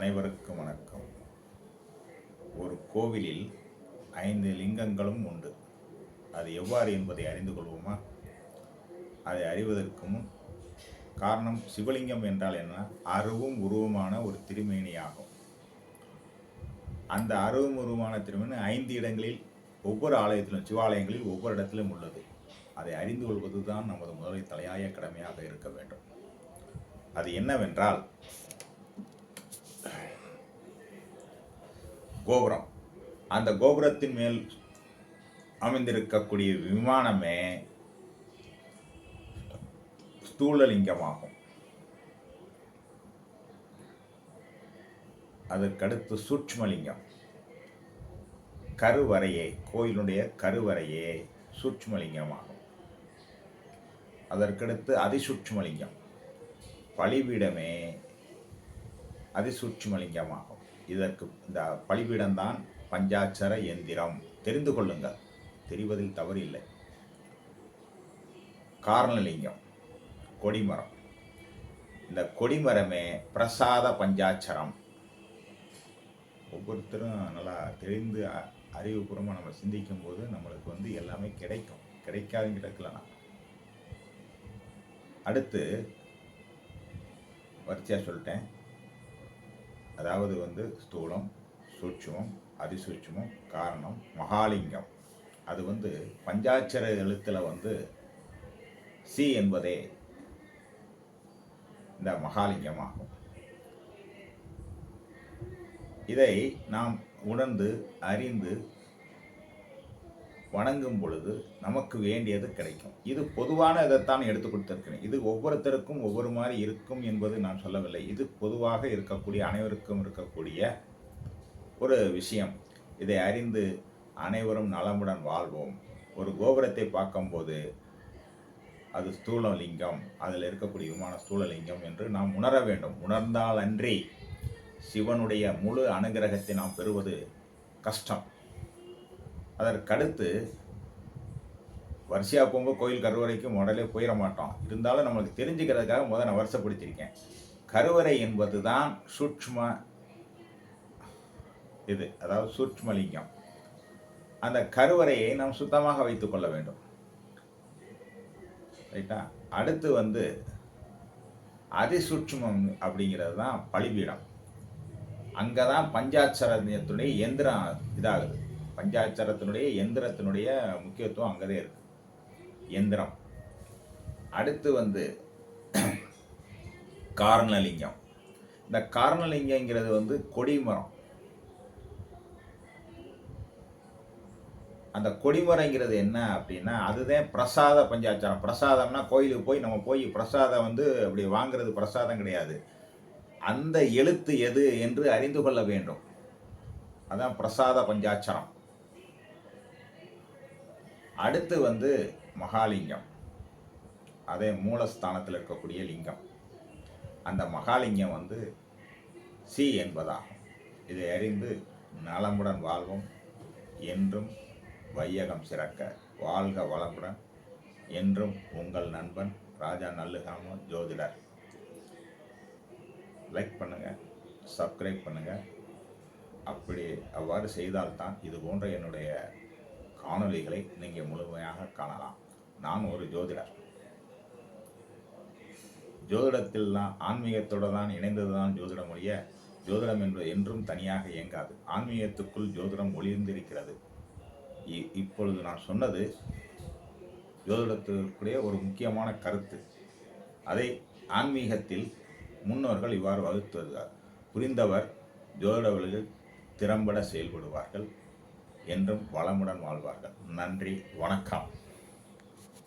அனைவருக்கும் வணக்கம். ஒரு கோவிலில் ஐந்து லிங்கங்களும் உண்டு. அது எவ்வாறு என்பதை அறிந்து கொள்வோமா? அதை அறிவதற்கு முன் காரணம் சிவலிங்கம் என்றால் என்ன? அருவும் உருவமான ஒரு திருமேனியாகும். அந்த அருவும் உருவமான திருமேனி ஐந்து இடங்களில் ஒவ்வொரு ஆலயத்திலும் சிவாலயங்களில் ஒவ்வொரு இடத்திலும் உள்ளது. அதை அறிந்து கொள்வது தான் நமது முதலை தலையாய கடமையாக இருக்க வேண்டும். அது என்னவென்றால் கோபுரம். அந்த கோபுரத்தின் மேல் அமைந்திருக்கக்கூடிய விமானமே ஸ்தூலலிங்கமாகும். அதற்கடுத்து சூட்ச்மலிங்கம். கருவறையே கோயிலுடைய கருவறையே சூட்ச்மலிங்கமாகும். அதற்கடுத்து அதிசூட்ச்மலிங்கம். பலிபீடமே அதிசூட்சுமலிங்கமாகும். இதற்கு இந்த பலிபீடம்தான் பஞ்சாட்சர எந்திரம். தெரிந்து கொள்ளுங்கள். தெரிவதில் தவறில்லை. காரணலிங்கம். கொடிமரம். இந்த கொடிமரமே பிரசாத பஞ்சாட்சரம். ஒவ்வொருத்தரும் நல்லா தெரிந்து அ- அறிவுபூர்வமாக நம்ம சிந்திக்கும் போது நம்மளுக்கு வந்து எல்லாமே கிடைக்கும். கிடைக்காதுன்னு கிடக்கலாம் அடுத்து வரிசையாக சொல்லிட்டேன். அதாவது வந்து ஸ்தூலம் சூட்சமம் அதிசூட்சமம் காரணம் மகாலிங்கம். அது வந்து பஞ்சாட்சர எழுத்தில் வந்து சி என்பதே இந்த மகாலிங்கமாகும். இதை நாம் உணர்ந்து அறிந்து வணங்கும் பொழுது நமக்கு வேண்டியது கிடைக்கும். இது பொதுவான இதைத்தான் எடுத்து கொடுத்திருக்கிறேன். இது ஒவ்வொருத்தருக்கும் ஒவ்வொரு மாதிரி இருக்கும் என்பது நான் சொல்லவில்லை. இது பொதுவாக இருக்கக்கூடிய அனைவருக்கும் இருக்கக்கூடிய ஒரு விஷயம். இதை அறிந்து அனைவரும் நலமுடன் வாழ்வோம். ஒரு கோபுரத்தை பார்க்கும்போது அது ஸ்தூலலிங்கம் அதில் இருக்கக்கூடிய விமான ஸ்தூலலிங்கம் என்று நாம் உணர வேண்டும். உணர்ந்தால் அன்றி சிவனுடைய முழு அனுகிரகத்தை நாம் பெறுவது கஷ்டம். அதற்கடுத்து வரிசையாக போகும்போது கோயில் கருவறைக்கு முதல்ல போயிட மாட்டோம். இருந்தாலும் நம்மளுக்கு தெரிஞ்சுக்கிறதுக்காக முதல் நான் வருஷப்படுத்தியிருக்கேன் கருவறை என்பது தான் சூட்ச்ம இது அதாவது சூட்ச்மலிங்கம். அந்த கருவறையை நாம் சுத்தமாக வைத்துக் கொள்ள வேண்டும். ரைட்டா? அடுத்து வந்து அதிசூட்சமம் அப்படிங்கிறது தான் பலிபீடம். அங்கே தான் பஞ்சாட்சரத்தினுடைய எந்திரம் இதாகுது. பஞ்சாட்சரத்தினுடைய எந்திரத்தினுடைய முக்கியத்துவம் அங்கே இருக்கு. எந்திரம். அடுத்து வந்து காரணலிங்கம் இந்த காரணலிங்கங்கிறது வந்து கொடிமரம். அந்த கொடிமரங்கிறது என்ன அப்படின்னா அதுதான் பிரசாத பஞ்சாச்சாரம் பிரசாதம்னா கோயிலுக்கு போய் நம்ம போய் பிரசாதம் வந்து அப்படி வாங்குறது பிரசாதம் கிடையாது. அந்த எழுத்து எது என்று அறிந்து கொள்ள வேண்டும். அதான் பிரசாத பஞ்சாட்சரம். அடுத்து வந்து மகாலிங்கம். அதே மூலஸ்தானத்தில் இருக்கக்கூடிய லிங்கம். அந்த மகாலிங்கம் வந்து சி என்பதாகும். இதை அறிந்து நலமுடன் வாழ்வோம். என்றும் வையகம் சிறக்க வாழ்க வளமுடன். என்றும் உங்கள் நண்பன் ராஜா நல்லுகாம ஜோதிடர். லைக் பண்ணுங்கள் சப்ஸ்கிரைப் பண்ணுங்கள் அப்படி அவ்வாறு செய்தால்தான் இது போன்ற என்னுடைய காணொலிகளை நீங்கள் முழுமையாக காணலாம். நான் ஒரு ஜோதிடர். ஜோதிடத்தில் தான் ஆன்மீகத்தோடு தான் இணைந்தது தான் ஜோதிடம் ஒழிய ஜோதிடம் என்பது என்றும் தனியாக இயங்காது. ஆன்மீகத்துக்குள் ஜோதிடம் ஒளிர்ந்திருக்கிறது இ- இப்பொழுது நான் சொன்னது ஜோதிடத்திற்குரிய ஒரு முக்கியமான கருத்து. அதை ஆன்மீகத்தில் முன்னோர்கள் இவ்வாறு வகுத்து வருகிறார் புரிந்தவர் ஜோதிடவர்கள் திறம்பட செயல்படுவார்கள். என்றும் வளமுடன் வாழ்வார்கள். நன்றி வணக்கம்.